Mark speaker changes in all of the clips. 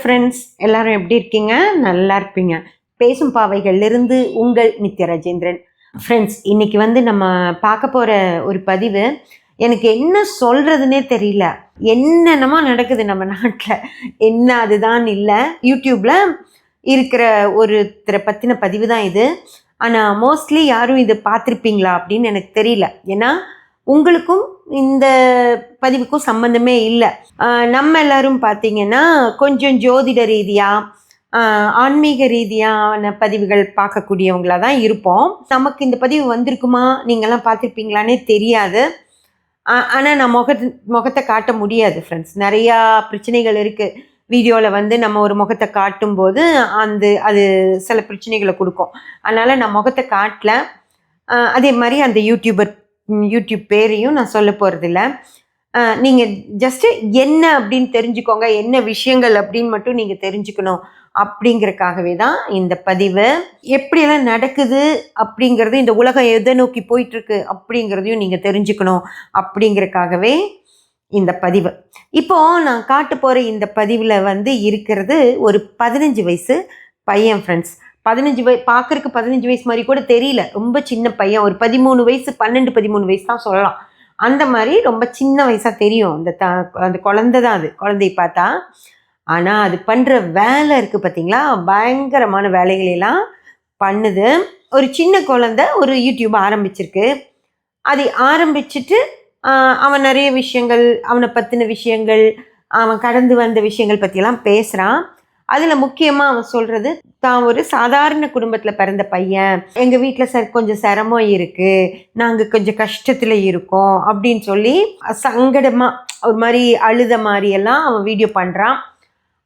Speaker 1: Friends எல்லாரும் எப்படி இருக்கீங்க? நல்லா இருப்பீங்க. பேசும் பாவைகள்லேருந்து உங்கள் நித்ய ராஜேந்திரன் ஃப்ரெண்ட்ஸ் இன்னைக்கு வந்து நம்ம பார்க்க போகிற ஒரு பதிவு எனக்கு என்ன சொல்கிறதுனே தெரியல. என்னென்னமோ நடக்குது நம்ம நாட்டில். என்ன அதுதான் இல்லை. யூடியூப்பில் இருக்கிற ஒருத்தரை பற்றின பதிவு தான் இது. ஆனால் மோஸ்ட்லி யாரும் இது பார்த்துருப்பீங்களா அப்படின்னு எனக்கு தெரியல. ஏன்னா உங்களுக்கும் இந்த பதிவுக்கும் சம்மந்தமே இல்லை. நம்ம எல்லாரும் பார்த்தீங்கன்னா கொஞ்சம் ஜோதிட ரீதியாக ஆன்மீக ரீதியான பதிவுகள் பார்க்கக்கூடியவங்களாக தான் இருப்போம். நமக்கு இந்த பதிவு வந்திருக்குமா? நீங்கள்லாம் பார்த்துருப்பீங்களானே தெரியாது. ஆனால் நான் முக முகத்தை காட்ட முடியாது ஃப்ரெண்ட்ஸ் நிறையா பிரச்சனைகள் இருக்குது வீடியோவில் வந்து நம்ம ஒரு முகத்தை காட்டும்போது அந்த அது சில பிரச்சனைகளை கொடுக்கும். அதனால் நான் முகத்தை காட்டல. அதே மாதிரி அந்த யூடியூபர் யூடியூப் பேரையும் நான் சொல்ல போகிறதில்ல நீங்கள் ஜஸ்ட்டு என்ன அப்படின்னு தெரிஞ்சுக்கோங்க. என்ன விஷயங்கள் அப்படின்னு மட்டும் நீங்கள் தெரிஞ்சுக்கணும். அப்படிங்கிறக்காகவே தான் இந்த பதிவு. எப்படியெல்லாம் நடக்குது அப்படிங்கிறது இந்த உலகம் எதை நோக்கி போயிட்டுருக்கு அப்படிங்கிறதையும் நீங்கள் தெரிஞ்சுக்கணும் அப்படிங்கறக்காகவே இந்த பதிவு. இப்போ நான் காட்ட போகிற இந்த பதிவில் வந்து இருக்கிறது ஒரு பதினஞ்சு வயசு பையன் ஃப்ரெண்ட்ஸ் பதினஞ்சு வய பார்க்கறக்கு பதினஞ்சு வயசு மாதிரி கூட தெரியல. ரொம்ப சின்ன பையன். ஒரு பதிமூணு வயசு பன்னெண்டு பதிமூணு வயசு தான் சொல்லலாம். அந்த மாதிரி ரொம்ப சின்ன வயசாக தெரியும். அந்த த அந்த குழந்தை தான் அது. குழந்தைய பார்த்தா. ஆனால் அது பண்ணுற வேலை இருக்குது பார்த்தீங்களா பயங்கரமான வேலைகளெல்லாம் பண்ணுது. ஒரு சின்ன குழந்த ஒரு யூடியூப் ஆரம்பிச்சிருக்கு. அதை ஆரம்பிச்சிட்டு அவன் நிறைய விஷயங்கள் அவனை பற்றின விஷயங்கள் அவன் கடந்து வந்த விஷயங்கள் பற்றியெல்லாம் பேசுகிறான் அதில் முக்கியமாக அவன் சொல்கிறது தான் ஒரு சாதாரண குடும்பத்தில் பிறந்த பையன். எங்கள் வீட்டில் சார் கொஞ்சம் சிரமம் இருக்குது நாங்கள் கொஞ்சம் கஷ்டத்தில் இருக்கோம். அப்படின்னு சொல்லி சங்கடமாக ஒரு மாதிரி அழுத மாதிரியெல்லாம் அவன் வீடியோ பண்ணுறான்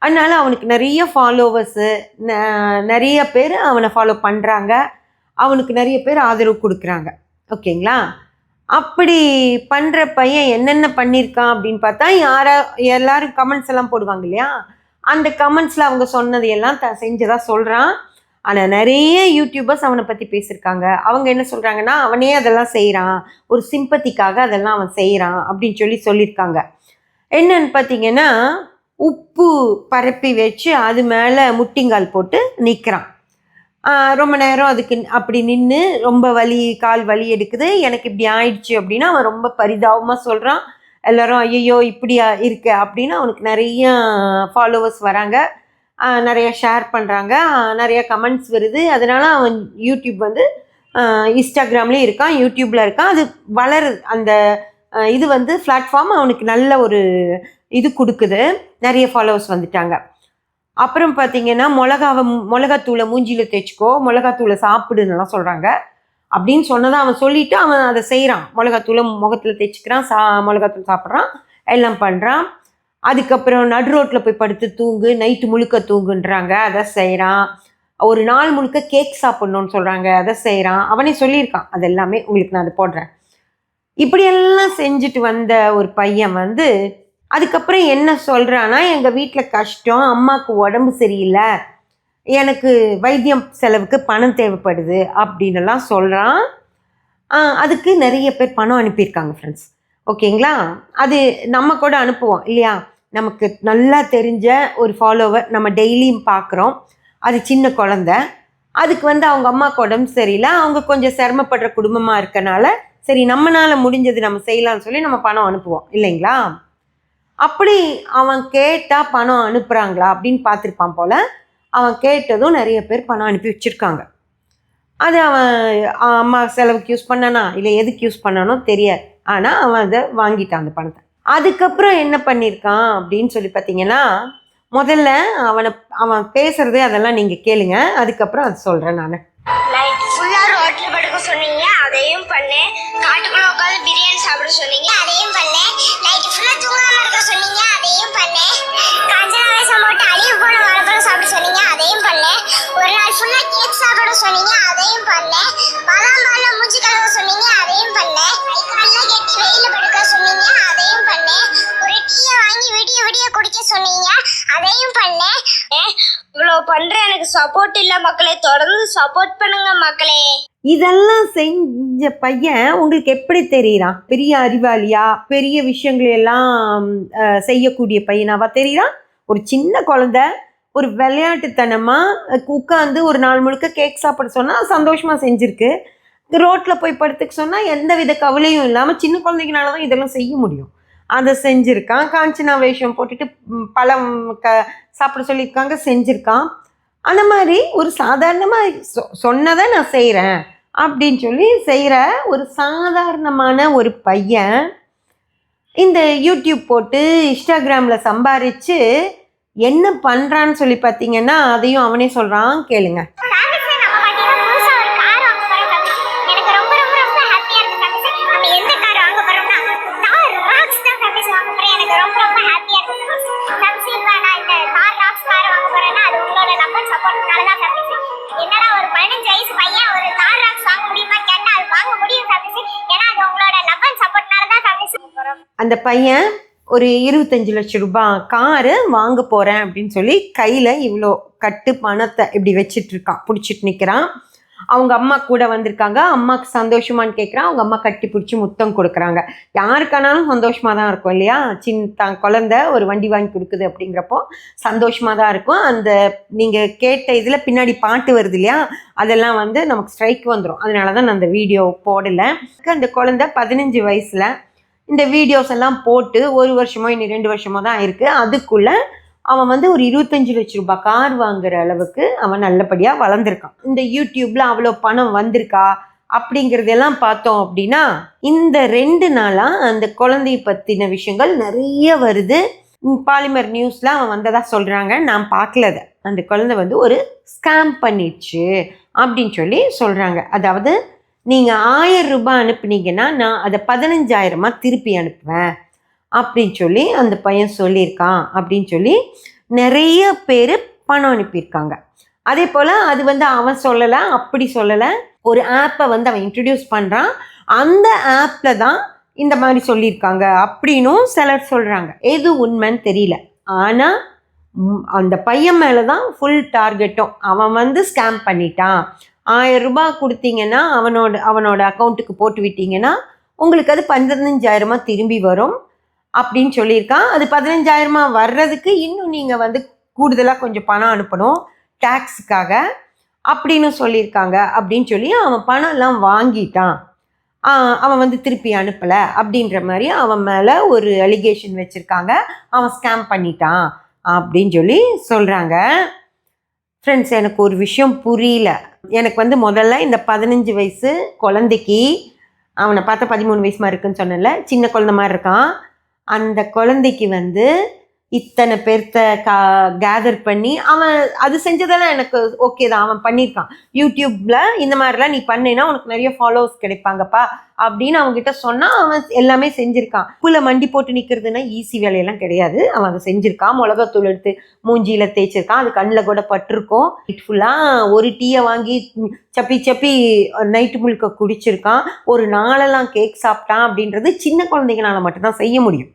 Speaker 1: அதனால் அவனுக்கு நிறைய ஃபாலோவர்ஸு நிறைய பேர் அவனை ஃபாலோ பண்ணுறாங்க அவனுக்கு நிறைய பேர் ஆதரவு கொடுக்குறாங்க. ஓகேங்களா? அப்படி பண்ணுற பையன் என்னென்ன பண்ணியிருக்கான் அப்படின்னு பார்த்தா யாரா எல்லாரும் கமெண்ட்ஸ் எல்லாம் போடுவாங்க இல்லையா? அந்த கமெண்ட்ஸில் அவங்க சொன்னதையெல்லாம் த செஞ்சதாக சொல்கிறான் ஆனால் நிறைய யூடியூபர்ஸ் அவனை பற்றி பேசியிருக்காங்க அவங்க என்ன சொல்கிறாங்கன்னா அவனே அதெல்லாம் செய்கிறான் ஒரு சிம்பத்திக்காக அதெல்லாம் அவன் செய்கிறான் அப்படின்னு சொல்லி சொல்லியிருக்காங்க. என்னன்னு பார்த்தீங்கன்னா உப்பு பரப்பி வச்சு அது மேலே முட்டிங்கால் போட்டு நிற்கிறான் ரொம்ப நேரம் அதுக்கு அப்படி நின்று ரொம்ப வலி கால் வலி எடுக்குது. எனக்கு இப்படி ஆயிடுச்சு அப்படின்னா அவன் ரொம்ப பரிதாபமாக சொல்கிறான் எல்லோரும் ஐயோ இப்படியா இருக்கு? அப்படின்னு அவனுக்கு நிறைய ஃபாலோவர்ஸ் வராங்க. நிறைய ஷேர் பண்ணுறாங்க நிறைய கமெண்ட்ஸ் வருது. அதனால் அவன் யூடியூப் வந்து இன்ஸ்டாகிராம்லேயும் இருக்கான் யூடியூப்பில் இருக்கான். அது வளருது அந்த இது வந்து பிளாட்ஃபார்ம் அவனுக்கு நல்ல ஒரு இது கொடுக்குது. நிறைய ஃபாலோவர்ஸ் வந்துட்டாங்க. அப்புறம் பார்த்தீங்கன்னா மிளகாவை மிளகாத்தூளை மூஞ்சியில் தேய்ச்சிக்கோ மிளகாத்தூளை சாப்பிடுன்னுலாம் சொல்கிறாங்க அப்படின்னு சொன்னதை அவன் சொல்லிட்டு அவன் அதை செய்கிறான் மிளகாத்தூளை முகத்தில் தேய்ச்சிக்கிறான் சா மிளகாத்தூள் சாப்பிட்றான் எல்லாம் பண்ணுறான் அதுக்கப்புறம் நடு ரோட்டில் போய் படுத்து தூங்கு நைட்டு முழுக்க தூங்குன்றாங்க அதை செய்கிறான் ஒரு நாள் முழுக்க கேக் சாப்பிட்ணுன்னு சொல்கிறாங்க அதை செய்கிறான் அவனே சொல்லியிருக்கான் அது எல்லாமே உங்களுக்கு நான் அதை போடுறேன். இப்படியெல்லாம் செஞ்சுட்டு வந்த ஒரு பையன் வந்து அதுக்கப்புறம் என்ன சொல்கிறான்னா எங்கள் வீட்டில் கஷ்டம் அம்மாவுக்கு உடம்பு சரியில்லை எனக்கு வைத்தியம் செலவுக்கு பணம் தேவைப்படுது அப்படின்னுலாம் சொல்கிறான் அதுக்கு நிறைய பேர் பணம் அனுப்பியிருக்காங்க ஃப்ரெண்ட்ஸ் ஓகேங்களா? அது நம்ம கூட அனுப்புவோம் இல்லையா? நமக்கு நல்லா தெரிஞ்ச ஒரு ஃபாலோவர் நம்ம டெய்லியும் பார்க்குறோம். அது சின்ன குழந்த. அதுக்கு வந்து அவங்க அம்மாவுக்கு உடம்பு சரியில்லை. அவங்க கொஞ்சம் சிரமப்படுற குடும்பமாக இருக்கனால சரி நம்மளால் முடிஞ்சது நம்ம செய்யலாம்னு சொல்லி நம்ம பணம் அனுப்புவோம் இல்லைங்களா? அப்படி அவன் கேட்டால் பணம் அனுப்புகிறாங்களா அப்படின்னு பார்த்துருப்பான் போல். அவன் கேட்டதும் நிறைய பேர் பணம் அனுப்பி வச்சுருக்காங்க. அது அவன் அம்மா செலவுக்கு யூஸ் பண்ணானா? இல்லை எதுக்கு யூஸ் பண்ணானோ தெரியாது. ஆனால் அவன் அதை வாங்கிட்டான் அந்த பணத்தை. அதுக்கப்புறம் என்ன பண்ணியிருக்கான் அப்படின்னு சொல்லி பார்த்தீங்கன்னா முதல்ல அவனை அவன் பேசுறது அதெல்லாம் நீங்கள் கேளுங்க. அதுக்கப்புறம் அது சொல்கிறேன் நான்.
Speaker 2: நைட் ஃபுல்லா படுக்க சொன்னீங்க அதையும் பண்ணேன் காட்டுக்குள்ள உட்காந்து பிரியாணி சாப்பிட சொன்னீங்க அதையும் பண்ணேன் அதையும் பண்ணேன் இவ்வளோ பண்ற எனக்கு சப்போர்ட் இல்ல மக்களே. தொடர்ந்து சப்போர்ட் பண்ணுங்க மக்களே.
Speaker 1: இதெல்லாம் செஞ்ச பையன் உங்களுக்கு எப்படி தெரியறான்? பெரிய அறிவாளியா? பெரிய விஷயங்களை எல்லாம் செய்யக்கூடிய பையனாவா தெரியறான்? ஒரு சின்ன குழந்தை ஒரு விளையாட்டுத்தனமாக உட்காந்து ஒரு நாள் முழுக்க கேக் சாப்பிட சொன்னால் சந்தோஷமாக செஞ்சுருக்கு. ரோட்டில் போய் படுத்துக்க சொன்னால் எந்த வித கவலையும் இல்லாமல் சின்ன குழந்தைங்கனால தான் இதெல்லாம் செய்ய முடியும். அதை செஞ்சுருக்கான். காஞ்சனா வேஷம் போட்டுட்டு பழம் க சாப்பிட சொல்லியிருக்காங்க செஞ்சுருக்கான். அந்த மாதிரி ஒரு சாதாரணமாக சொ சொன்னதை நான் செய்கிறேன் அப்படின்னு சொல்லி செய்கிற ஒரு சாதாரணமான ஒரு பையன் இந்த யூடியூப் போட்டு இன்ஸ்டாகிராமில் சம்பாரித்து என்ன பண்ணுறான்னு சொல்லி பார்த்தீங்கன்னா அதையும் அவனே சொல்கிறான் கேளுங்க. அந்த பையன் ஒரு இருபத்தஞ்சு லட்சம் ரூபாய் காரு வாங்க போகிறேன் அப்படின்னு சொல்லி கையில் இவ்வளோ கட்டு பணத்தை இப்படி வச்சிட்டு இருக்கான் பிடிச்சிட்டு நிற்கிறான் அவங்க அம்மா கூட வந்திருக்காங்க. அம்மாவுக்கு சந்தோஷமான்னு கேட்குறான் அவங்க அம்மா கட்டி பிடிச்சி முத்தம் கொடுக்குறாங்க. யாருக்கானாலும் சந்தோஷமாக தான் இருக்கும் இல்லையா? சின்ன தான் குழந்த ஒரு வண்டி வாங்கி கொடுக்குது அப்படிங்கிறப்போ சந்தோஷமாக தான் இருக்கும். அந்த நீங்கள் கேட்ட இதில் பின்னாடி பாட்டு வருது இல்லையா? அதெல்லாம் வந்து நமக்கு ஸ்ட்ரைக் வந்துடும் அதனால தான் நான் அந்த வீடியோ போடலை. அந்த குழந்தை பதினஞ்சு வயசில் இந்த வீடியோஸ் எல்லாம் போட்டு ஒரு வருஷமோ இனி ரெண்டு வருஷமோ தான் இருக்குது அதுக்குள்ளே அவன் வந்து ஒரு இருபத்தஞ்சு லட்ச ரூபாய் கார் வாங்குற அளவுக்கு அவன் நல்லபடியாக வளர்ந்துருக்கான். இந்த யூடியூப்பில் அவ்வளோ பணம் வந்திருக்கா அப்படிங்கிறதெல்லாம் பார்த்தோம் அப்படின்னா இந்த ரெண்டு நாளாக அந்த குழந்தைய பற்றின விஷயங்கள் நிறைய வருது. பாலிமர் நியூஸில் அவன் வந்ததாக சொல்கிறாங்க நான் பார்க்கலத அந்த குழந்தை வந்து ஒரு ஸ்கேம் பண்ணிடுச்சு அப்படின்னு சொல்லி சொல்கிறாங்க அதாவது நீங்கள் ஆயிரம் ரூபாய் அனுப்புனீங்கன்னா நான் அதை பதினஞ்சாயிரமாக திருப்பி அனுப்புவேன். அப்படின்னு சொல்லி அந்த பையன் சொல்லியிருக்கான். அப்படின்னு சொல்லி நிறைய பேர் பணம் அனுப்பியிருக்காங்க. அதே போல் அது வந்து அவன் சொல்லலை அப்படி சொல்லலை. ஒரு ஆப்பை வந்து அவன் இன்ட்ரடியூஸ் பண்ணுறான் அந்த ஆப்பில் தான் இந்த மாதிரி சொல்லியிருக்காங்க அப்படின்னும் சிலர் சொல்கிறாங்க எது உண்மைன்னு தெரியல. ஆனால் அந்த பையன் மேலே தான் ஃபுல் டார்கெட்டும் அவன் வந்து ஸ்கேம் பண்ணிட்டான். ஆயிரம் ரூபாய் கொடுத்தீங்கன்னா அவனோட அவனோட அக்கௌண்ட்டுக்கு போட்டு விட்டீங்கன்னா உங்களுக்கு அது பதினஞ்சாயிரமா திரும்பி வரும் அப்படின்னு சொல்லியிருக்கான். அது பதினஞ்சாயிரமா வர்றதுக்கு இன்னும் நீங்கள் வந்து கூடுதலாக கொஞ்சம் பணம் அனுப்பணும் டேக்ஸுக்காக அப்படின்னு சொல்லியிருக்காங்க அப்படின்னு சொல்லி அவன் பணம் எல்லாம் வாங்கிட்டான் அவன் வந்து திருப்பி அனுப்பலை அப்படின்ற மாதிரி அவன் மேலே ஒரு அலிகேஷன் வச்சுருக்காங்க. அவன் ஸ்கேம் பண்ணிட்டான் அப்படின்னு சொல்லி சொல்கிறாங்க ஃப்ரெண்ட்ஸ் எனக்கு ஒரு விஷயம் புரியல. எனக்கு வந்து முதல்ல இந்த பதினஞ்சு வயசு குழந்தைக்கு அவனை பார்த்தா பதிமூணு வயசு மாதிரி இருக்குன்னு சொன்னேன்ல சின்ன குழந்த மாதிரி இருக்கான். அந்த குழந்தைக்கு வந்து இத்தனை பேர்த்த கா கேதர் பண்ணி அவன் அது செஞ்சதெல்லாம் எனக்கு ஓகே தான். அவன் பண்ணியிருக்கான். யூடியூப்பில் இந்த மாதிரிலாம் நீ பண்ணேன்னா உனக்கு நிறைய ஃபாலோவர்ஸ் கிடைப்பாங்கப்பா அப்படின்னு அவங்ககிட்ட சொன்னால் அவன் எல்லாமே செஞ்சுருக்கான். புல மண்டி போட்டு நிற்கிறதுனா ஈஸி வேலையெல்லாம் கிடையாது. அவன் அதை செஞ்சுருக்கான். மிளகாத்தூள் எடுத்து மூஞ்சியில் தேய்ச்சிருக்கான். அது கண்ணில் கூட பட்டிருக்கும். நைட் ஃபுல்லாக ஒரு டீயை வாங்கி சப்பி சப்பி நைட்டு முழுக்க குடிச்சிருக்கான். ஒரு நாளெல்லாம் கேக் சாப்பிட்டான் அப்படின்றது சின்ன குழந்தைங்களால மட்டும்தான் செய்ய முடியும்.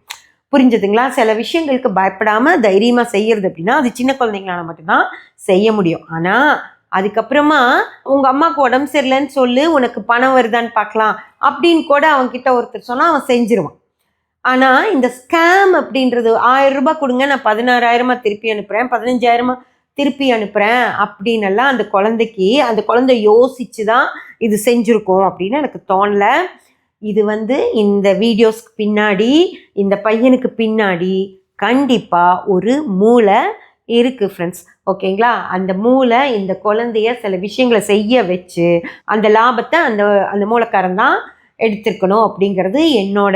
Speaker 1: புரிஞ்சதுங்களா? சில விஷயங்களுக்கு பயப்படாமல் தைரியமாக செய்கிறது அப்படின்னா அது சின்ன குழந்தைங்களால மட்டும்தான் செய்ய முடியும். ஆனால் அதுக்கப்புறமா உங்கள் அம்மாவுக்கு உடம்பு சரியில்லைன்னு சொல்லு உனக்கு பணம் வருதான்னு பார்க்கலாம். அப்படின்னு கூட அவன்கிட்ட ஒருத்தர் சொன்னால் அவன் செஞ்சிருவான். ஆனால் இந்த ஸ்கேம் அப்படின்றது ஆயிரம் ரூபாய் கொடுங்க நான் பதினாறாயிரமா திருப்பி அனுப்புகிறேன் பதினஞ்சாயிரமா திருப்பி அனுப்புகிறேன் அப்படின்னெல்லாம் அந்த குழந்தைக்கு அந்த குழந்தை யோசிச்சு தான் இது செஞ்சுருக்கோம் அப்படின்னு எனக்கு தோணலை. இது வந்து இந்த வீடியோஸ்க்கு பின்னாடி இந்த பையனுக்கு பின்னாடி கண்டிப்பாக ஒரு மூளை இருக்குது ஃப்ரெண்ட்ஸ் ஓகேங்களா? அந்த மூளை இந்த குழந்தைய சில விஷயங்களை செய்ய வச்சு அந்த லாபத்தை அந்த அந்த மூளைக்காரன் தான் எடுத்திருக்கணும் அப்படிங்கிறது என்னோட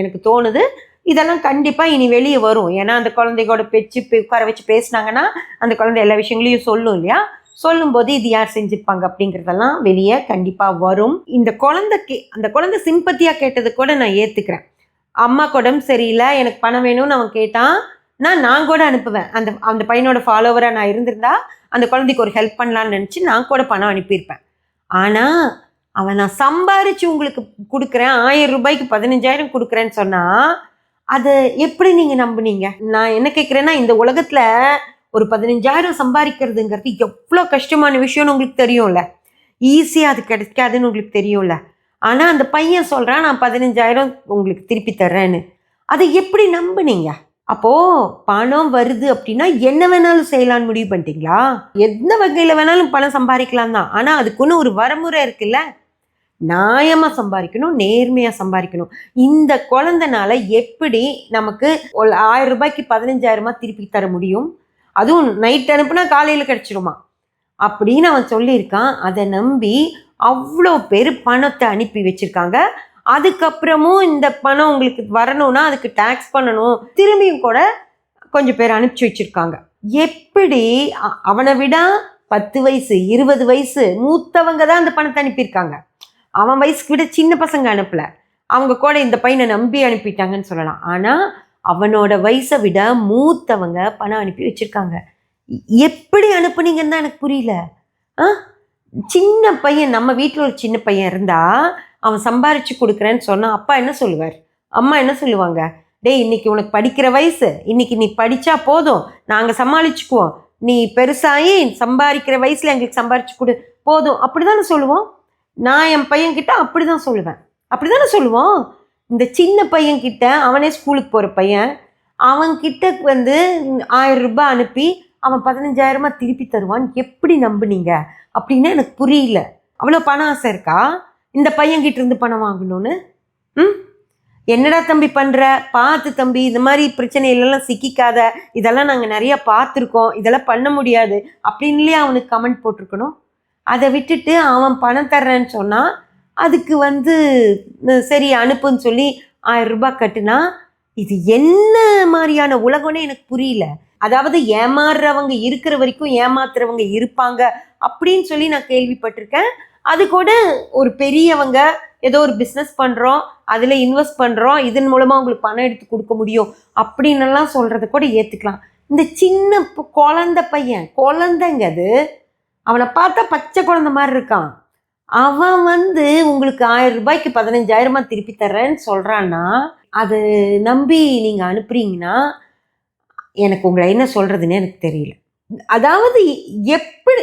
Speaker 1: எனக்கு தோணுது. இதெல்லாம் கண்டிப்பாக இனி வெளியே வரும். ஏன்னா அந்த குழந்தைகளோட பேச்சு உட்கார வச்சு பேசுனாங்கன்னா அந்த குழந்தை எல்லா விஷயங்களையும் சொல்லும் இல்லையா? சொல்லும்போது இது யார் செஞ்சிருப்பாங்க அப்படிங்கிறதெல்லாம் வெளியே கண்டிப்பாக வரும். இந்த குழந்தைக்கு அந்த குழந்தை சிம்பத்தியாக கேட்டது கூட நான் ஏற்றுக்கிறேன் அம்மா உடம்பு சரியில்லை எனக்கு பணம் வேணும்னு அவன் கேட்டான் நான் நான் கூட அனுப்புவேன். அந்த அந்த பையனோட ஃபாலோவராக நான் இருந்திருந்தா அந்த குழந்தைக்கு ஒரு ஹெல்ப் பண்ணலான்னு நினச்சி நான் கூட பணம் அனுப்பியிருப்பேன். ஆனால் அவன் நான் சம்பாரித்து உங்களுக்கு கொடுக்குறேன் ஆயிரம் ரூபாய்க்கு பதினஞ்சாயிரம் கொடுக்குறேன்னு சொன்னால் அதை எப்படி நீங்கள் நம்புனீங்க? நான் என்ன கேட்குறேன்னா இந்த உலகத்தில் ஒரு பதினஞ்சாயிரம் சம்பாதிக்கிறதுங்கிறது எவ்வளோ கஷ்டமான விஷயம்னு உங்களுக்கு தெரியும்ல? ஈஸியாக அது கிடைக்காதுன்னு உங்களுக்கு தெரியும்ல? ஆனால் அந்த பையன் சொல்கிறான் நான் பதினஞ்சாயிரம் உங்களுக்கு திருப்பி தர்றேன்னு. அதை எப்படி நம்புனீங்க? அப்போது பணம் வருது அப்படின்னா என்ன வேணாலும் செய்யலாம்னு முடிவு பண்ணிட்டீங்களா? எந்த வகையில் வேணாலும் பணம் சம்பாதிக்கலாம் தான். ஆனால் அதுக்குன்னு ஒரு வரமுறை இருக்குல்ல? நியாயமாக சம்பாதிக்கணும் நேர்மையாக சம்பாதிக்கணும். இந்த குழந்தனால எப்படி நமக்கு ஒரு ஆயிரம் ரூபாய்க்கு பதினஞ்சாயிரமா திருப்பி தர முடியும்? அதுவும் நைட் அனுப்புனா காலையில் கிடச்சிருமா? அப்படின்னு அவன் சொல்லியிருக்கான். அதை நம்பி அவ்வளோ பேர் பணத்தை அனுப்பி வச்சுருக்காங்க. அதுக்கப்புறமும் இந்த பணம் உங்களுக்கு வரணும்னா அதுக்கு டேக்ஸ் பண்ணணும். திரும்பியும் கூட கொஞ்சம் பேர் அனுப்பிச்சி வச்சிருக்காங்க. எப்படி? அவனை விட பத்து வயசு இருபது வயசு மூத்தவங்க தான் அந்த பணத்தை அனுப்பியிருக்காங்க. அவன் வயசுக்கு விட சின்ன பசங்க அனுப்பல. அவங்க கூட இந்த பையனை நம்பி அனுப்பிட்டாங்கன்னு சொல்லலாம். ஆனால் அவனோட வயசை விட மூத்தவங்க பணம் அனுப்பி வச்சுருக்காங்க. எப்படி அனுப்புனீங்கன்னு தான் எனக்கு புரியல. ஆ? சின்ன பையன் நம்ம வீட்டில் ஒரு சின்ன பையன் இருந்தால் அவன் சம்பாரிச்சு கொடுக்குறேன்னு சொன்னால் அப்பா என்ன சொல்லுவார்? அம்மா என்ன சொல்லுவாங்க? டேய் இன்னைக்கு உனக்கு படிக்கிற வயசு. இன்னைக்கு நீ படித்தா போதும். நாங்கள் சமாளிச்சுக்குவோம். நீ பெருசாகி சம்பாதிக்கிற வயசில் எங்களுக்கு சம்பாரிச்சு கொடு. போதும். அப்படி தானே சொல்லுவோம். நான் என் பையன்கிட்ட அப்படி தான் சொல்லுவேன். அப்படி தானே சொல்லுவோம். இந்த சின்ன பையன்கிட்ட அவனே ஸ்கூலுக்கு போகிற பையன் அவன்கிட்ட வந்து ஆயிரம் ரூபாய் அனுப்பி அவன் பதினஞ்சாயிரமா திருப்பி தருவான் எப்படி நம்புனீங்க? அப்படின்னு எனக்கு புரியல. அவ்வளோ பணம் ஆசை இருக்கா? இந்த பையன்கிட்ட இருந்து பணம் வாங்கணும்னு? ம்? என்னடா தம்பி பண்ணுற பார்த்து தம்பி இந்த மாதிரி பிரச்சனையிலலாம் சிக்கிக்காத. இதெல்லாம் நாங்கள் நிறையா பார்த்துருக்கோம். இதெல்லாம் பண்ண முடியாது. அப்படின்லேயே அவனுக்கு கமெண்ட் போட்டிருக்கணும்? அதை விட்டுட்டு அவன் பணம் தர்றேன்னு சொன்னால் அதுக்கு வந்து சரி அனுப்புன்னு சொல்லி ஆயிரம் ரூபாய் கட்டுனா இது என்ன மாதிரியான உலகம்னே எனக்கு புரியல. அதாவது ஏமாறுறவங்க இருக்கிற வரைக்கும் ஏமாத்துறவங்க இருப்பாங்க அப்படின்னு சொல்லி நான் கேள்விப்பட்டிருக்கேன். அது கூட ஒரு பெரியவங்க ஏதோ ஒரு பிஸ்னஸ் பண்ணுறோம் அதில் இன்வெஸ்ட் பண்ணுறோம் இதன் மூலமாக உங்களுக்கு பணம் எடுத்து கொடுக்க முடியும் அப்படின்னுலாம் சொல்கிறத கூட ஏற்றுக்கலாம் இந்த சின்ன குழந்த பையன் குழந்தைங்க அது அவனை பார்த்தா பச்சை குழந்த மாதிரி இருக்கான். அவன் வந்து உங்களுக்கு ஆயிரம் ரூபாய்க்கு பதினஞ்சாயிரமா திருப்பி தர்றேன்னு சொல்கிறான்னா அதை நம்பி நீங்கள் அனுப்புறீங்கன்னா எனக்கு உங்களை என்ன சொல்கிறதுன்னு எனக்கு தெரியல. அதாவது எப்படி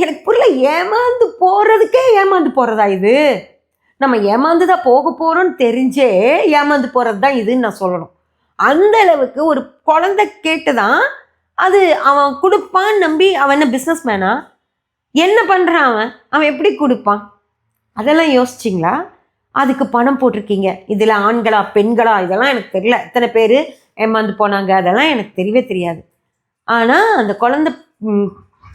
Speaker 1: எனக்கு புரியல ஏமாந்து போகிறதுக்கே ஏமாந்து போகிறதா இது? நம்ம ஏமாந்து தான் போக போகிறோம்னு தெரிஞ்சே ஏமாந்து போகிறது தான் இதுன்னு நான் சொல்லணும். அந்த அளவுக்கு ஒரு குழந்தை கேட்டு தான் அது அவன் கொடுப்பான்னு நம்பி அவன் என்ன பிஸ்னஸ் மேனா என்ன பண்ணுறான் அவன்? அவன் எப்படி கொடுப்பான்? அதெல்லாம் யோசிச்சிங்களா? அதுக்கு பணம் போட்டிருக்கீங்க. இதில் ஆண்களா பெண்களா? இதெல்லாம் எனக்கு தெரியல. எத்தனை பேர் ஏமாந்து போனாங்க? அதெல்லாம் எனக்கு தெரியவே தெரியாது. ஆனால் அந்த குழந்தை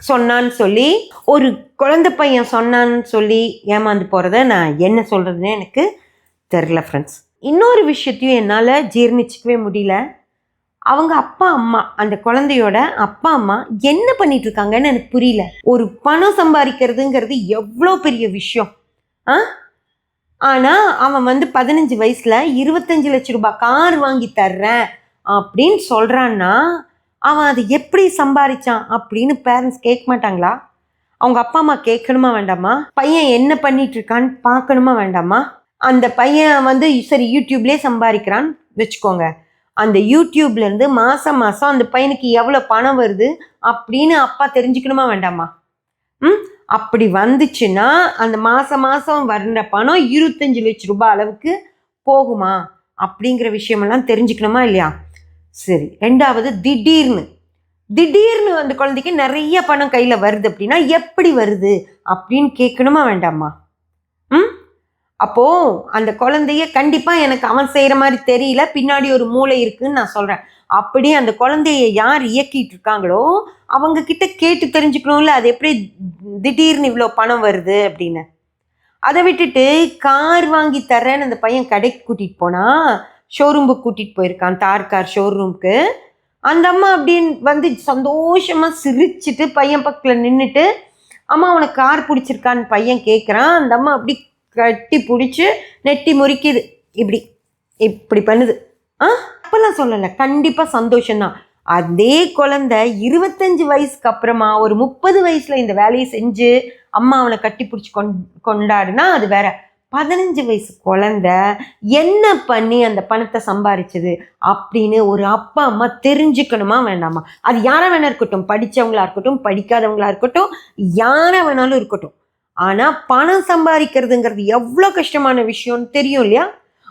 Speaker 1: சொன்னான்னு சொல்லி ஒரு குழந்த பையன் சொன்னான்னு சொல்லி ஏமாந்து போகிறத நான் என்ன சொல்கிறதுன்னு எனக்கு தெரில ஃப்ரெண்ட்ஸ் இன்னொரு விஷயத்தையும் என்னால் ஜீர்ணிச்சிக்கவே முடியல. அவங்க அப்பா அம்மா அந்த குழந்தையோட அப்பா அம்மா என்ன பண்ணிட்டு இருக்காங்கன்னு எனக்கு புரியல. ஒரு பணம் சம்பாதிக்கிறதுங்கிறது எவ்வளோ பெரிய விஷயம். ஆ? ஆனால் அவன் வந்து பதினஞ்சு வயசில் இருபத்தஞ்சு லட்ச ரூபாய் கார் வாங்கி தர்றேன் அப்படின்னு சொல்கிறான்னா அவன் அதை எப்படி சம்பாதிச்சான் அப்படின்னு பேரண்ட்ஸ் கேட்க மாட்டாங்களா? அவங்க அப்பா அம்மா கேட்கணுமா வேண்டாமா? பையன் என்ன பண்ணிட்டு இருக்கான்னு பார்க்கணுமா வேண்டாமா? அந்த பையன் வந்து சரி யூடியூப்லேயே சம்பாதிக்கிறான்னு வச்சுக்கோங்க. அந்த யூடியூப்லேருந்து மாதம் மாதம் அந்த பையனுக்கு எவ்வளோ பணம் வருது அப்படின்னு அப்பா தெரிஞ்சுக்கணுமா வேண்டாமா? ம்? அப்படி வந்துச்சுன்னா அந்த மாதம் மாதம் வர்ற பணம் இருபத்தஞ்சு லட்ச ரூபாய் அளவுக்கு போகுமா அப்படிங்கிற விஷயமெல்லாம் தெரிஞ்சுக்கணுமா இல்லையா? சரி ரெண்டாவது திடீர்னு. திடீர்னு அந்த குழந்தைக்கு நிறைய பணம் கையில் வருது அப்படின்னா எப்படி வருது அப்படின்னு கேட்கணுமா வேண்டாமா? ம்? அப்போ அந்த குழந்தைய கண்டிப்பாக எனக்கு அவன் செய்கிற மாதிரி தெரியல. பின்னாடி ஒரு மூளை இருக்குன்னு நான் சொல்கிறேன் அப்படி அந்த குழந்தைய யார் இயக்கிட்டு இருக்காங்களோ அவங்க கிட்ட கேட்டு தெரிஞ்சுக்கணும்ல. அது எப்படி திடீர்னு இவ்வளோ பணம் வருது அப்படின்னு. அதை விட்டுட்டு கார் வாங்கி தரேன்னு அந்த பையன் கடைக்கு கூட்டிகிட்டு போனால் ஷோரூமுக்கு கூட்டிகிட்டு போயிருக்கான் தார் கார் ஷோரூமுக்கு அந்த அம்மா அப்படின்னு வந்து சந்தோஷமாக சிரிச்சிட்டு பையன் பக்கத்தில் நின்றுட்டு அம்மா உனக்கு கார் பிடிச்சிருக்கான்னு பையன் கேட்குறான் அந்த அம்மா அப்படி கட்டி பிடிச்சி நெட்டி முறிக்குது. இப்படி இப்படி பண்ணுது. ஆ? அப்பெல்லாம் சொல்லலை கண்டிப்பாக சந்தோஷம்தான். அதே குழந்தை இருபத்தஞ்சு வயசுக்கு அப்புறமா ஒரு முப்பது வயசில் இந்த வேலையை செஞ்சு அம்மா அவனை கட்டி பிடிச்சி கொண் கொண்டாடுனா அது வேற. பதினஞ்சு வயசு குழந்தை என்ன பண்ணி அந்த பணத்தை சம்பாரிச்சது அப்படின்னு ஒரு அப்பா அம்மா தெரிஞ்சுக்கணுமா வேண்டாமா? அது யாரை வேணா இருக்கட்டும் படித்தவங்களா இருக்கட்டும் படிக்காதவங்களா இருக்கட்டும் யாரை வேணாலும் இருக்கட்டும். ஆனால் பணம் சம்பாதிக்கிறதுங்கிறது எவ்வளோ கஷ்டமான விஷயம்னு தெரியும் இல்லையா?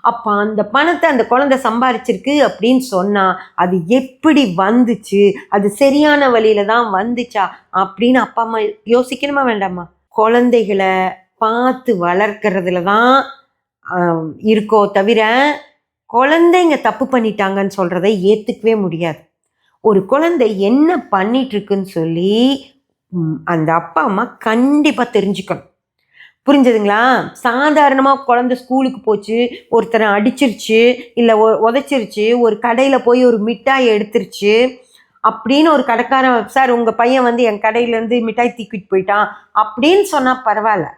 Speaker 1: அப்போ அந்த பணத்தை அந்த குழந்தை சம்பாரிச்சிருக்கு அப்படின்னு சொன்னால் அது எப்படி வந்துச்சு? அது சரியான வழியில தான் வந்துச்சா? அப்படின்னு அப்பா அம்மா யோசிக்கணுமா வேண்டாமா? குழந்தைகளை பார்த்து வளர்க்கறதுல தான் இருக்கோ தவிர குழந்தைங்க தப்பு பண்ணிட்டாங்கன்னு சொல்கிறத ஏற்றுக்கவே முடியாது. ஒரு குழந்தை என்ன பண்ணிட்டு இருக்குன்னு சொல்லி அந்த அப்பா அம்மா கண்டிப்பாக தெரிஞ்சுக்கணும். புரிஞ்சதுங்களா? சாதாரணமாக குழந்தை ஸ்கூலுக்கு போச்சு ஒருத்தரை அடிச்சிருச்சு இல்லை உதைச்சிருச்சு ஒரு கடையில் போய் ஒரு மிட்டாய் எடுத்துருச்சு அப்படின்னு ஒரு கடைக்காரன் சார் உங்கள் பையன் வந்து என் கடையிலேருந்து மிட்டாய் தூக்கிட்டு போயிட்டான் அப்படின்னு சொன்னால் பரவாயில்ல.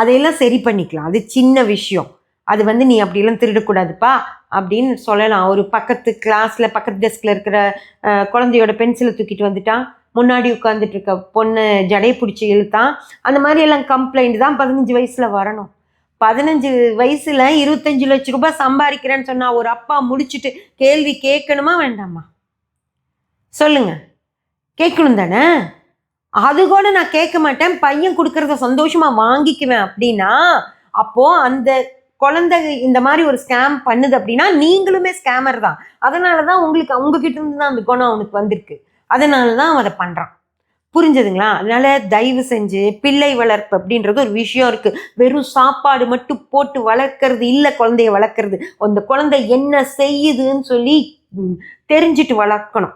Speaker 1: அதையெல்லாம் சரி பண்ணிக்கலாம். அது சின்ன விஷயம். அது வந்து நீ அப்படியெல்லாம் திருடக்கூடாதுப்பா அப்படின்னு சொல்லலாம். ஒரு பக்கத்து கிளாஸில் பக்கத்து டெஸ்கில் இருக்கிற குழந்தையோட பென்சிலை தூக்கிட்டு வந்துட்டான். முன்னாடி உட்காந்துட்டு இருக்க பொண்ணு ஜடை பிடிச்சி இழுத்தான். அந்த மாதிரி எல்லாம் கம்ப்ளைண்ட் தான் பதினஞ்சு வயசுல வரணும். பதினஞ்சு வயசுல இருபத்தஞ்சு லட்ச ரூபாய் சம்பாதிக்கிறேன்னு சொன்னா ஒரு அப்பா முடிச்சுட்டு கேள்வி கேட்கணுமா வேண்டாமா? சொல்லுங்க. கேட்கணும் தானே? அது கூட நான் கேட்க மாட்டேன். பையன் கொடுக்கறத சந்தோஷமா வாங்கிக்குவேன் அப்படின்னா அப்போ அந்த குழந்தை இந்த மாதிரி ஒரு ஸ்கேம் பண்ணுது அப்படின்னா நீங்களுமே ஸ்கேமர் தான். அதனால தான் உங்களுக்கு உங்ககிட்ட இருந்து தான் அந்த குணம் அவனுக்கு வந்திருக்கு. அதனால தான் அவன் அதை பண்ணுறான் புரிஞ்சதுங்களா? அதனால தயவு செஞ்சு பிள்ளை வளர்ப்பு அப்படின்றது ஒரு விஷயம் இருக்கு. வெறும் சாப்பாடு மட்டும் போட்டு வளர்க்கறது இல்லை குழந்தைய வளர்க்கறது. அந்த குழந்தை என்ன செய்யுதுன்னு சொல்லி தெரிஞ்சுட்டு வளர்க்கணும்.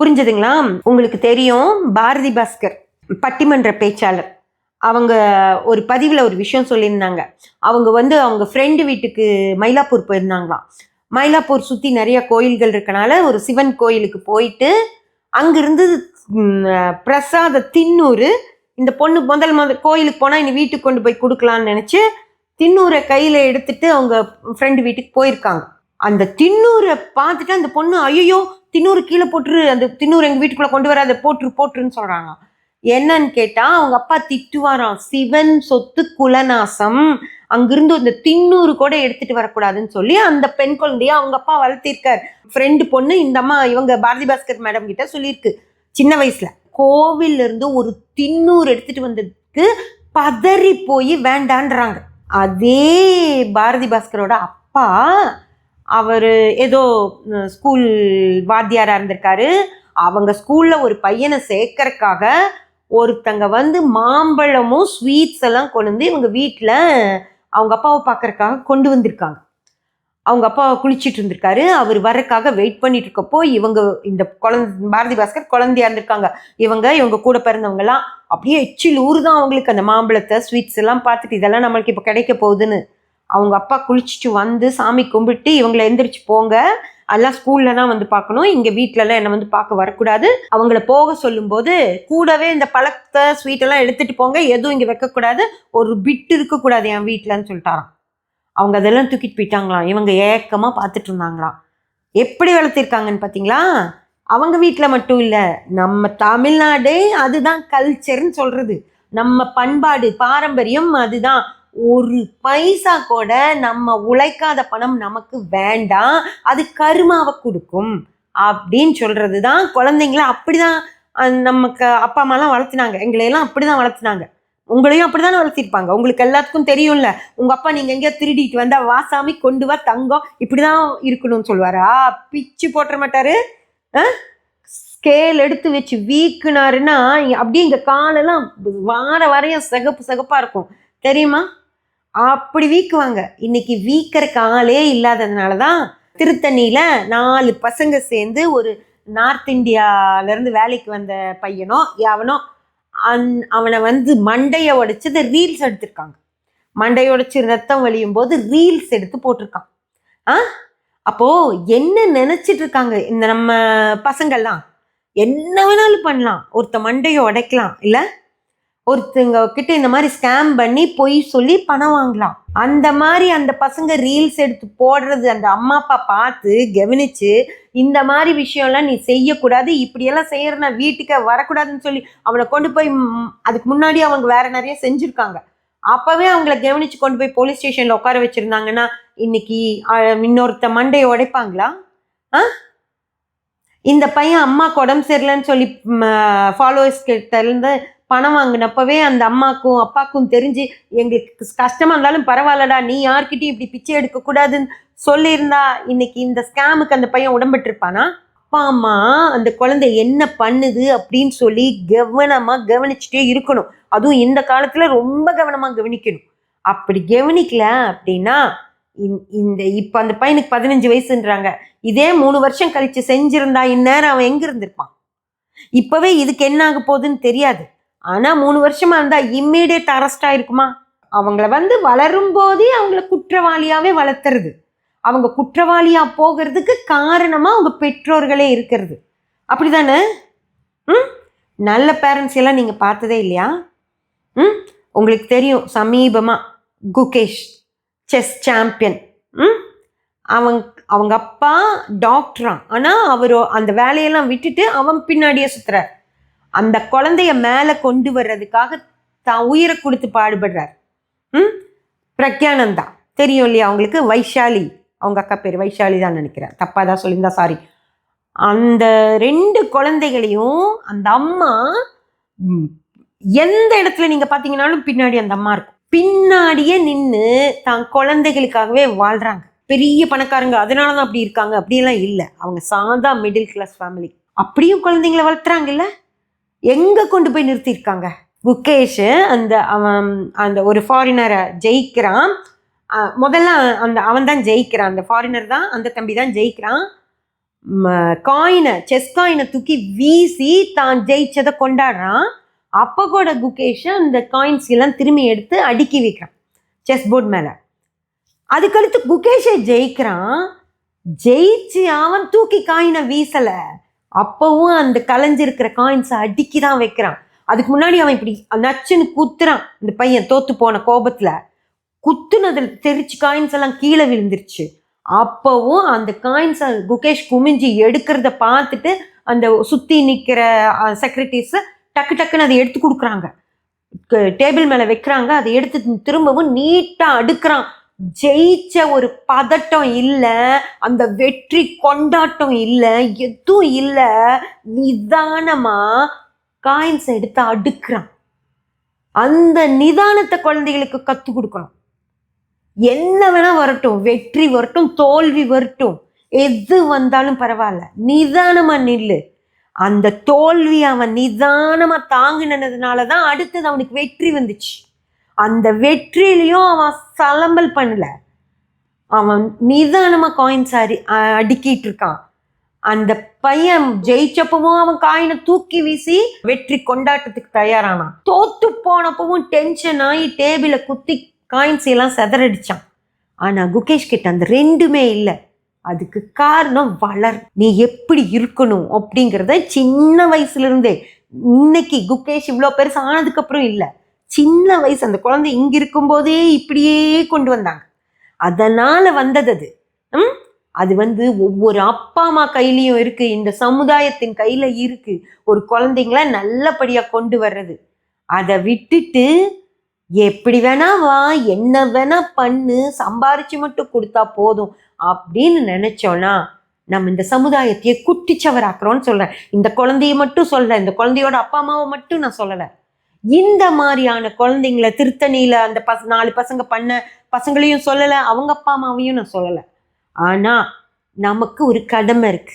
Speaker 1: புரிஞ்சதுங்களா? உங்களுக்கு தெரியும் பாரதி பாஸ்கர் பட்டிமன்ற பேச்சாளர். அவங்க ஒரு பதிவில் ஒரு விஷயம் சொல்லியிருந்தாங்க. அவங்க வந்து அவங்க ஃப்ரெண்டு வீட்டுக்கு மயிலாப்பூர் போயிருந்தாங்களாம். மயிலாப்பூர் சுற்றி நிறைய கோயில்கள் இருக்கனால ஒரு சிவன் கோயிலுக்கு போயிட்டு அங்கிருந்து பிரசாத தின்னூறு. இந்த பொண்ணு முதல் முதல் கோயிலுக்கு போனால் இனி வீட்டுக்கு கொண்டு போய் கொடுக்கலான்னு நினச்சி தின்னூரை கையில் எடுத்துட்டு அவங்க ஃப்ரெண்டு வீட்டுக்கு போயிருக்காங்க. அந்த தின்னூரை பார்த்துட்டு அந்த பொண்ணு ஐயோ தின்னூறு கீழே போட்டுரு அந்த தின்னூர் எங்கள் வீட்டுக்குள்ளே கொண்டு வராத போட்டுரு போட்டுருன்னு சொல்கிறாங்க என்னன்னு கேட்டால் அவங்க அப்பா திட்டுவாராம். சிவன் சொத்து குலநாசம். அங்கிருந்து அந்த தின்னூறு கூட எடுத்துட்டு வரக்கூடாதுன்னு சொல்லி அந்த பெண் குழந்தைய அவங்க அப்பா வளர்த்திருக்கார். ஃப்ரெண்டு பொண்ணு இந்த அம்மா இவங்க பாரதி பாஸ்கர் மேடம் கிட்ட சொல்லியிருக்கு. சின்ன வயசுல. கோவில்ல இருந்து ஒரு தின்னூறு எடுத்துட்டு வந்ததுக்கு பதறி போய் வேண்டான்றாங்க. அதே பாரதி பாஸ்கரோட அப்பா அவர் ஏதோ ஸ்கூல் வாத்தியாராக இருந்திருக்காரு. அவங்க ஸ்கூலில் ஒரு பையனை சேர்க்கறக்காக ஒருத்தங்க வந்து மாம்பழமும் ஸ்வீட்ஸ் எல்லாம் கொண்டு வந்து இவங்க வீட்டில் அவங்க அப்பாவை பார்க்கறக்காக கொண்டு வந்திருக்காங்க. அவங்க அப்பா குளிச்சிட்டு இருந்திருக்காரு. அவர் வரக்காக வெயிட் பண்ணிட்டு இருக்கப்போ இவங்க இந்த குழந்தை பாரதி பாஸ்கர் குழந்தையா இருந்திருக்காங்க. இவங்க இவங்க கூட பிறந்தவங்கலாம் அப்படியே எச்சில் தான் அவங்களுக்கு அந்த மாம்பழத்தை ஸ்வீட்ஸ் எல்லாம் பார்த்துட்டு இதெல்லாம் நம்மளுக்கு இப்போ கிடைக்க போகுதுன்னு. அவங்க அப்பா குளிச்சுட்டு வந்து சாமி கும்பிட்டு இவங்களை எந்திரிச்சு போங்க. எல்லாம் ஸ்கூல்ல தான் வந்து பார்க்கணும். இங்க வீட்லலாம் என்ன வந்து பார்க்க வரக்கூடாது. அவங்கள போக சொல்லும்போது கூடவே இந்த பழத்தை ஸ்வீட்டெல்லாம் எடுத்துட்டு போங்க. எதுவும் இங்கே வைக்கக்கூடாது. ஒரு பிட் இருக்கக்கூடாது என் வீட்டிலன்னு சொல்லிட்டாராம். அவங்க அதெல்லாம் தூக்கிட்டு போயிட்டாங்களாம். இவங்க ஏக்கமாக பார்த்துட்டு இருந்தாங்களாம். எப்படி வளர்த்திருக்காங்கன்னு பார்த்தீங்களா? அவங்க வீட்டில் மட்டும் இல்லை நம்ம தமிழ்நாடே அதுதான் கல்ச்சர்னு சொல்கிறது நம்ம பண்பாடு பாரம்பரியம் அதுதான். ஒரு பைசா கூட நம்ம உழைக்காத பணம் நமக்கு வேண்டாம். அது கருமாவை கொடுக்கும். அப்படின்னு சொல்கிறது தான் குழந்தைங்கள அப்படிதான் தான் நமக்கு அப்பா அம்மாலாம் வளர்த்தினாங்க. எங்களையெல்லாம் அப்படிதான் வளர்த்தினாங்க. உங்களையும் அப்படி தானே வளர்த்திருப்பாங்க. உங்களுக்கு எல்லாத்துக்கும் தெரியும்ல. உங்கள் அப்பா நீங்கள் எங்கேயோ திருடிட்டு வந்தால் வாசாமி கொண்டு வா தங்கம். இப்படி தான் இருக்கணும்னு சொல்லுவாரா. பிச்சு போட்டுற மாட்டாரு. ஸ்கேல் எடுத்து வச்சு வீக்குனாருன்னா அப்படியே இங்கே காலெல்லாம் வார வரையும் சிகப்பு சிகப்பாக இருக்கும். தெரியுமா? அப்படி வீக்குவாங்க. இன்னைக்கு வீக்கிறக்கு ஆளே இல்லாததுனால தான் திருத்தணியில் நாலு பசங்க சேர்ந்து ஒரு நார்த் இந்தியாவிலேருந்து வேலைக்கு வந்த பையனோ எவனோ அந் அவனை வந்து மண்டையை உடைச்சது ரீல்ஸ் எடுத்திருக்காங்க. மண்டையை உடைச்சி ரத்தம் வலியும் போது ரீல்ஸ் எடுத்து போட்டிருக்கான். ஆ? அப்போ என்ன நினச்சிட்டு இருக்காங்க இந்த நம்ம பசங்கள்லாம்? என்ன வேணாலும் பண்ணலாம். ஒருத்த மண்டையை உடைக்கலாம் இல்லை? ஒருத்தங்க கிட்ட இந்த மாதிரி ஸ்கேம் பண்ணி பொய் சொல்லி பணம் வாங்கலாம். அந்த மாதிரி அந்த பசங்க ரீல்ஸ் எடுத்து போடுறது அந்த அம்மா அப்பா பார்த்து கவனிச்சு இந்த மாதிரி விஷயம்லாம் நீ செய்யக்கூடாது இப்படியெல்லாம் செய்யறனா வீட்டுக்கு வரக்கூடாதுன்னு சொல்லி அவனை கொண்டு போய் அதுக்கு முன்னாடி அவங்க வேற நிறைய செஞ்சுருக்காங்க. அப்பவே அவங்கள கவனிச்சு கொண்டு போய் போலீஸ் ஸ்டேஷன்ல உட்கார வச்சிருந்தாங்கன்னா இன்னைக்கு இன்னொருத்த மண்டையை உடைப்பாங்களா? ஆ? இந்த பையன் அம்மாவுக்கு உடம்பு சரியில்லைன்னு சொல்லி ஃபாலோவர்ஸ் கிட்ட இருந்து பணம் வாங்கினப்பவே அந்த அம்மாக்கும் அப்பாக்கும் தெரிஞ்சு எங்களுக்கு கஷ்டமாக இருந்தாலும் பரவாயில்லடா நீ யார்கிட்டையும் இப்படி பிச்சை எடுக்கக்கூடாதுன்னு சொல்லியிருந்தா இன்னைக்கு இந்த ஸ்கேமுக்கு அந்த பையன் உடம்பெற்றிருப்பானா? அப்பா அம்மா அந்த குழந்தை என்ன பண்ணுது அப்படின்னு சொல்லி கவனமாக கவனிச்சுட்டே இருக்கணும். அதுவும் இந்த காலத்தில் ரொம்ப கவனமாக கவனிக்கணும். அப்படி கவனிக்கல அப்படின்னா இந்த- இந்த அந்த பையனுக்கு பதினஞ்சு வயசுன்றாங்க. இதே மூணு வருஷம் கழிச்சு செஞ்சிருந்தா இந்நேரம் அவன் எங்க இருந்திருப்பான்? இப்பவே இதுக்கு என்ன ஆக போகுதுன்னு தெரியாது. ஆனால் மூணு வருஷமாக இருந்தால் இம்மீடியட் அரெஸ்ட் ஆயிருக்குமா? அவங்கள வந்து வளரும் போதே அவங்கள குற்றவாளியாகவே வளர்த்துறது. அவங்க குற்றவாளியாக போகிறதுக்கு காரணமாக அவங்க பெற்றோர்களே இருக்கிறது. அப்படி தானே ம்? நல்ல பேரண்ட்ஸ் எல்லாம் நீங்கள் பார்த்ததே இல்லையா? ம்? உங்களுக்கு தெரியும் சமீபமாக குகேஷ் செஸ் சாம்பியன் ம்? அவங்க அவங்க அப்பா டாக்டரா ஆனால் அவர் அந்த வேலையெல்லாம் விட்டுட்டு அவன் பின்னாடியே சுற்றுறார் அந்த குழந்தைய மேலே கொண்டு வர்றதுக்காக தான் உயிரை கொடுத்து பாடுபடுறார். ம்? பிரக்யானந்தா தெரியும் இல்லையா அவங்களுக்கு? வைஷாலி. அவங்க அக்கா பேர் வைஷாலி தான் நினைக்கிறேன். தப்பாக தான் சொல்லியிருந்தா சாரி அந்த ரெண்டு குழந்தைகளையும் அந்த அம்மா எந்த இடத்துல நீங்கள் பார்த்தீங்கன்னாலும் பின்னாடி அந்த அம்மா இருக்கும். பின்னாடியே நின்று தான் குழந்தைகளுக்காகவே வாழ்கிறாங்க பெரிய பணக்காரங்க. அதனால தான் அப்படி இருக்காங்க. அப்படியெல்லாம் இல்லை. அவங்க சாதா மிடில் கிளாஸ் ஃபேமிலி அப்படியும் குழந்தைங்களை வளர்த்துறாங்கல்ல? எங்கே கொண்டு போய் நிறுத்தியிருக்காங்க? முகேஷ் அந்த அவன் அந்த ஒரு ஃபாரினரை ஜெயிக்கிறான். முதல்ல அந்த அவன் தான் ஜெயிக்கிறான். அந்த ஃபாரினர் தான் அந்த தம்பி தான் ஜெயிக்கிறான். காயினை செஸ் காயினை தூக்கி வீசி தான் ஜெயிச்சதை கொண்டாடுறான். அப்போ கூட குகேஷ் அந்த காயின்ஸ் எல்லாம் திரும்பி எடுத்து அடுக்கி வைக்கிறான் செஸ் போர்டு மேலே. அதுக்கடுத்து குகேஷை ஜெயிக்கிறான். ஜெயிச்சு அவன் தூக்கி காயினை வீசலை. அப்பவும் அந்த கலைஞ்சிருக்கிற காயின்ஸை அடுக்கி தான் வைக்கிறான். அதுக்கு முன்னாடி அவன் இப்படி நச்சுன்னு குத்துறான். இந்த பையன் தோத்து போன கோபத்தில். குத்துனதில் தெரிச்சு காயின்ஸ் எல்லாம் கீழே விழுந்துருச்சு. அப்பவும் அந்த காயின்ஸை குகேஷ் குமிஞ்சி எடுக்கிறத பார்த்துட்டு அந்த சுற்றி நிற்கிற செக்ரட்டரிஸ் டக்கு டக்குன்னு அதை எடுத்து கொடுக்குறாங்க. டேபிள் மேலே வைக்கிறாங்க. அதை எடுத்து திரும்பவும் நீட்டாக அடுக்கிறான். ஜெயிச்ச ஒரு பதட்டம் இல்லை அந்த வெற்றி கொண்டாட்டம் இல்லை எதுவும் இல்லை நிதானமா காயின்ஸ் எடுத்து அடுக்குறான். அந்த நிதானத்தை குழந்தைகளுக்கு கத்து கொடுக்கணும். என்ன வேணா வரட்டும் வெற்றி வரட்டும் தோல்வி வரட்டும் எது வந்தாலும் பரவாயில்ல. நிதானமா நில்லு. அந்த தோல்வி அவன் நிதானமா தாங்கினதுனால தான் அடுத்தது அவனுக்கு வெற்றி வந்துச்சு. அந்த வெற்றிலையும் அவன் சலம்பல் பண்ணல. அவன் நிதானமாக காயின்ஸ் அடி அடுக்கிட்டு இருக்கான். அந்த பையன் ஜெயிச்சப்பவும் அவன் காயினை தூக்கி வீசி வெற்றி கொண்டாட்டத்துக்கு தயாரானான். தோத்து போனப்பவும் டென்ஷன் ஆகி டேபிள குத்தி காயின்ஸ் எல்லாம் செதறடிச்சான். ஆனா குகேஷ் கிட்ட அந்த ரெண்டுமே இல்லை. அதுக்கு காரணம் வளர். நீ எப்படி இருக்கணும் அப்படிங்கிறத சின்ன வயசுல இருந்தே. இன்னைக்கு குகேஷ் இவ்வளோ பெருசு ஆனதுக்கப்புறம் இல்லை. சின்ன வயசு அந்த குழந்தை இங்க இருக்கும்போதே இப்படியே கொண்டு வந்தாங்க. அதனால வந்தது அது. ம்? அது வந்து ஒவ்வொரு அப்பா அம்மா கையிலையும் இருக்கு. இந்த சமுதாயத்தின் கையில இருக்கு. ஒரு குழந்தைங்கள நல்லபடியா கொண்டு வர்றது. அதை விட்டுட்டு எப்படி வேணா வா என்ன வேணா பண்ணு சம்பாரிச்சு மட்டும் கொடுத்தா போதும் அப்படின்னு நினைச்சோன்னா நம்ம இந்த சமுதாயத்தையே குட்டிச்சவராக்குறோம்னு சொல்றேன். இந்த குழந்தைய மட்டும் சொல்ல இந்த குழந்தையோட அப்பா அம்மாவை மட்டும் நான் சொல்லலை. இந்த மாதிரியான குழந்தைங்கள திருத்தணியில அந்த பச நாலு பசங்க பண்ண பசங்களையும் சொல்லலை அவங்க அப்பா அம்மாவையும் நான் சொல்லலை. ஆனா நமக்கு ஒரு கடமை இருக்கு.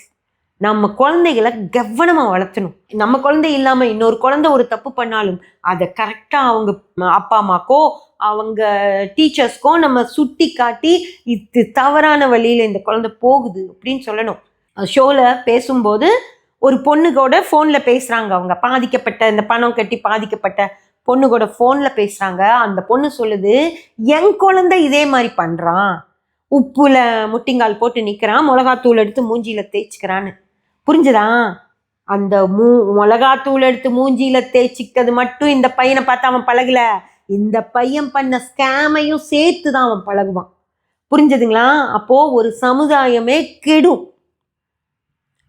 Speaker 1: நம்ம குழந்தைகளை கவனமா வளர்த்தணும். நம்ம குழந்தை இல்லாம இன்னொரு குழந்தை ஒரு தப்பு பண்ணாலும் அதை கரெக்டா அவங்க அப்பா அம்மாக்கோ அவங்க டீச்சர்ஸ்க்கோ நம்ம சுட்டி காட்டி இது தவறான வழியில இந்த குழந்தை போகுது அப்படின்னு சொல்லணும். ஷோல பேசும்போது ஒரு பொண்ணு கூட ஃபோனில் பேசுகிறாங்க அவங்க. பாதிக்கப்பட்ட இந்த பணம் கட்டி பாதிக்கப்பட்ட பொண்ணு கூட ஃபோனில் பேசுகிறாங்க அந்த பொண்ணு சொல்லுது என் குழந்தை இதே மாதிரி பண்ணுறான் உப்புல முட்டிங்கால் போட்டு நிற்கிறான் மிளகாத்தூள் எடுத்து மூஞ்சியில் தேய்ச்சிக்கிறான்னு. புரிஞ்சுதா? அந்த மூ மிளகாத்தூள் எடுத்து மூஞ்சியில் தேய்ச்சிக்கிறது மட்டும் இந்த பையனை பார்த்து அவன் பழகல. இந்த பையன் பண்ண ஸ்கேமையும் சேர்த்து தான் அவன் பழகுவான். புரிஞ்சுதுங்களா? அப்போது ஒரு சமுதாயமே கெடும்.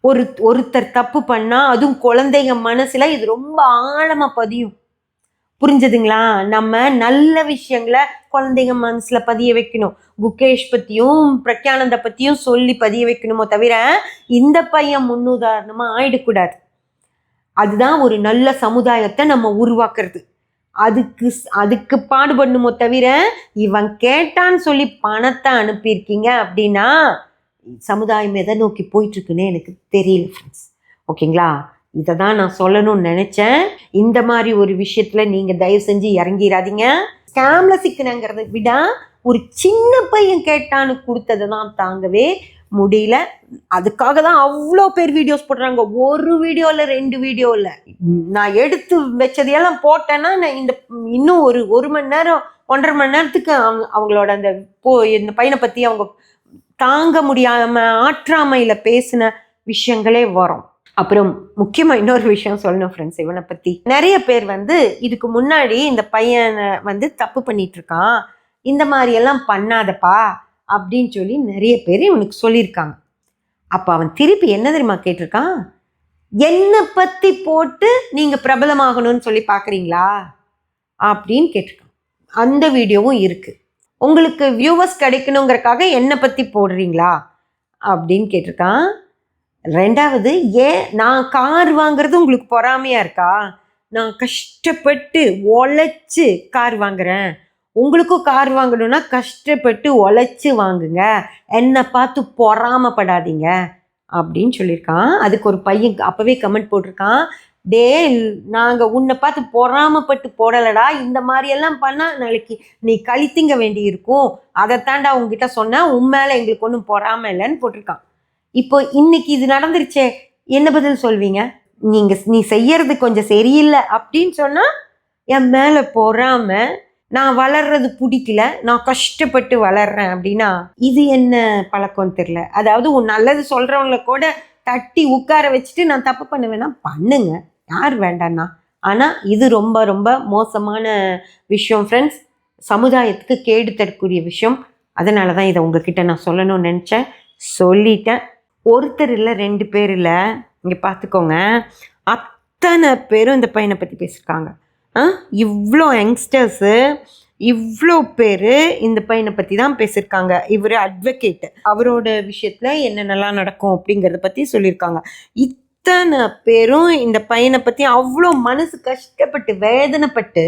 Speaker 1: ஒரு ஒருத்தர் தப்பு பண்ணா அதுவும் குழந்தைங்க மனசுல இது ரொம்ப ஆழமா பதியும். புரிஞ்சுதுங்களா? நம்ம நல்ல விஷயங்களை குழந்தைங்க மனசுல பதிய வைக்கணும். குகேஷ் பத்தியும் பிரக்யானந்த பத்தியும் சொல்லி பதிய வைக்கணுமோ தவிர இந்த பையன் முன்னுதாரணமா ஆயிடக்கூடாது. அதுதான் ஒரு நல்ல சமுதாயத்தை நம்ம உருவாக்குறது. அதுக்கு அதுக்கு பாடுபடணுமோ தவிர இவன் கேட்டான்னு சொல்லி பணத்தை அனுப்பியிருக்கீங்க அப்படின்னா சமுதாயம் எதை நோக்கி போயிட்டுருக்குன்னு எனக்கு தெரியல ஃப்ரெண்ட்ஸ் ஓகேங்களா இதை தான் நான் சொல்லணும்னு நினச்சேன். இந்த மாதிரி ஒரு விஷயத்தில் நீங்கள் தயவு செஞ்சு இறங்கிடாதீங்க ஸ்கேமில் சிக்கினங்கிறத விட ஒரு சின்ன பையன் கேட்டான்னு கொடுத்தது தான் தாங்கவே முடியல. அதுக்காக தான் அவ்வளோ பேர் வீடியோஸ் போடுறாங்க. ஒரு வீடியோவில் ரெண்டு வீடியோவில் நான் எடுத்து வச்சதையெல்லாம் போட்டேன்னா நான் இந்த இன்னும் ஒரு ஒரு மணி நேரம் ஒன்றரை மணி நேரத்துக்கு அவங்க அவங்களோட அந்த போ இந்த பையனை பற்றி அவங்க தாங்க முடியாம ஆற்றாமையில பேசின விஷயங்களே வரும். அப்புறம் முக்கியமாக இன்னொரு விஷயம் சொல்லணும் ஃப்ரெண்ட்ஸ் இவனை பற்றி நிறைய பேர் வந்து இதுக்கு முன்னாடி இந்த பையனை வந்து தப்பு பண்ணிட்டு இருக்கான் இந்த மாதிரியெல்லாம் பண்ணாதப்பா அப்படின்னு சொல்லி நிறைய பேர் இவனுக்கு சொல்லியிருக்காங்க. அப்போ அவன் திருப்பி என்ன தெரியுமா கேட்டிருக்கான்? என்னை பற்றி போட்டு நீங்கள் பிரபலமாகணும்னு சொல்லி பார்க்குறீங்களா? அப்படின்னு கேட்டிருக்கான். அந்த வீடியோவும் இருக்குது உங்களுக்கு வியூவர்ஸ் கிடைக்கணுங்கிறக்காக என்னை பற்றி போடுறீங்களா? அப்படின்னு கேட்டிருக்கான். ரெண்டாவது ஏன் நான் கார் வாங்குறது உங்களுக்கு பொறாமையாக இருக்கா? நான் கஷ்டப்பட்டு உழைச்சி கார் வாங்குறேன். உங்களுக்கும் கார் வாங்கணும்னா கஷ்டப்பட்டு உழைச்சி வாங்குங்க. என்னை பார்த்து பொறாமப்படாதீங்க. அப்படின்னு சொல்லியிருக்கான். அதுக்கு ஒரு பையன் அப்போவே கமெண்ட் போட்டிருக்கான். டே நாங்கள் உன்னை பார்த்து பொறாமப்பட்டு போடலடா இந்த மாதிரியெல்லாம் பண்ணால் நாளைக்கு நீ கழித்திங்க வேண்டி இருக்கும் அதைத்தாண்டா உங்ககிட்ட சொன்னேன் உன் மேலே எங்களுக்கு ஒன்றும் பொறாம இல்லைன்னு போட்டிருக்கான். இப்போ இன்னைக்கு இது நடந்துருச்சே என்ன பதில் சொல்வீங்க? நீங்கள் நீ செய்யறது கொஞ்சம் சரியில்லை அப்படின்னு சொன்னால் என் மேலே பொறாம நான் வளர்றது பிடிக்கல நான் கஷ்டப்பட்டு வளர்றேன் அப்படின்னா இது என்ன பழக்கம் தெரில அதாவது உன் நல்லது சொல்கிறவங்கள கூட தட்டி உட்கார வச்சுட்டு நான் தப்பு பண்ணுவேன்னா பண்ணுங்க. யார் வேண்டாண்ணா ஆனால் இது ரொம்ப ரொம்ப மோசமான விஷயம் ஃப்ரெண்ட்ஸ் சமுதாயத்துக்கு கேடு தரக்கூடிய விஷயம். அதனால தான் இதை உங்ககிட்ட நான் சொல்லணும்னு நினச்சேன். சொல்லிட்டேன். ஒருத்தர் இல்லை ரெண்டு பேர் இல்லை. இங்கே பார்த்துக்கோங்க அத்தனை பேரும் இந்த பையனை பற்றி பேசியிருக்காங்க ஆ? இவ்வளோ யங்ஸ்டர்ஸு இவ்வளோ பேர் இந்த பையனை பற்றி தான் பேசியிருக்காங்க இவர் அட்வொகேட் அவரோட விஷயத்தில் என்னென்னலாம் நடக்கும் அப்படிங்கிறத பற்றி சொல்லியிருக்காங்க இத்தனை பேரும் இந்த பையனை பற்றி அவ்வளோ மனசு கஷ்டப்பட்டு வேதனைப்பட்டு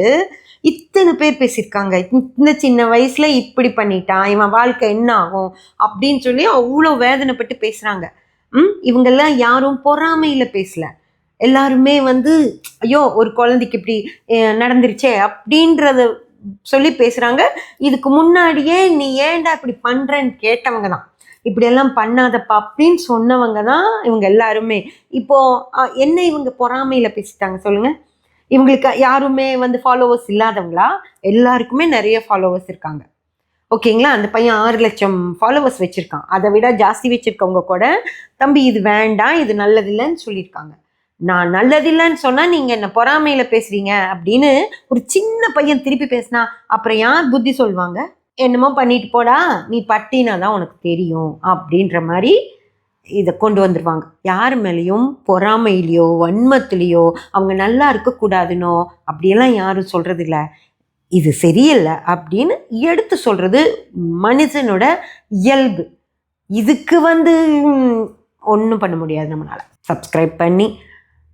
Speaker 1: இத்தனை பேர் பேசியிருக்காங்க. இந்த சின்ன வயசில் இப்படி பண்ணிட்டான் இவன் வாழ்க்கை என்ன ஆகும் அப்படின்னு சொல்லி அவ்வளோ வேதனைப்பட்டு பேசுகிறாங்க ம்? இவங்கெல்லாம் யாரும் பொறாமையில் பேசல. எல்லாருமே வந்து ஐயோ ஒரு குழந்தைக்கு இப்படி நடந்துருச்சே அப்படின்றத சொல்லி பேசுகிறாங்க இதுக்கு முன்னாடியே நீ ஏன்டா இப்படி பண்ணுறன்னு கேட்டவங்க தான். இப்படியெல்லாம் பண்ணாதப்பா அப்படின்னு சொன்னவங்க தான் இவங்க எல்லாருமே. இப்போது என்ன இவங்க பொறாமையில் பேசிட்டாங்க சொல்லுங்கள் இவங்களுக்கு யாருமே வந்து ஃபாலோவர்ஸ் இல்லாதவங்களா? எல்லாருக்குமே நிறைய ஃபாலோவர்ஸ் இருக்காங்க. ஓகேங்களா? அந்த பையன் ஆறு லட்சம் ஃபாலோவர்ஸ் வச்சுருக்கான். அதை விட ஜாஸ்தி வச்சுருக்கவங்க கூட தம்பி இது வேண்டாம் இது நல்லதில்லைன்னு சொல்லியிருக்காங்க. நான் நல்லதில்லைன்னு சொன்னால் நீங்கள் என்ன பொறாமையில் பேசுகிறீங்க அப்படின்னு ஒரு சின்ன பையன் திருப்பி பேசினா அப்புறம் யார் புத்தி சொல்லுவாங்க என்னமோ பண்ணிட்டு போடா நீ பட்டினா தான் உனக்கு தெரியும் அப்படின்ற மாதிரி இதை கொண்டு வந்துடுவாங்க யார் மேலேயும் பொறாமையிலையோ வன்மத்திலையோ அவங்க நல்லா இருக்கக்கூடாதுனோ அப்படியெல்லாம் யாரும் சொல்கிறதில்ல இது சரியில்லை அப்படின்னு எடுத்து சொல்கிறது மனுஷனோட இயல்பு. இதுக்கு வந்து ஒன்றும் பண்ண முடியாது நம்மளால். சப்ஸ்கிரைப் பண்ணி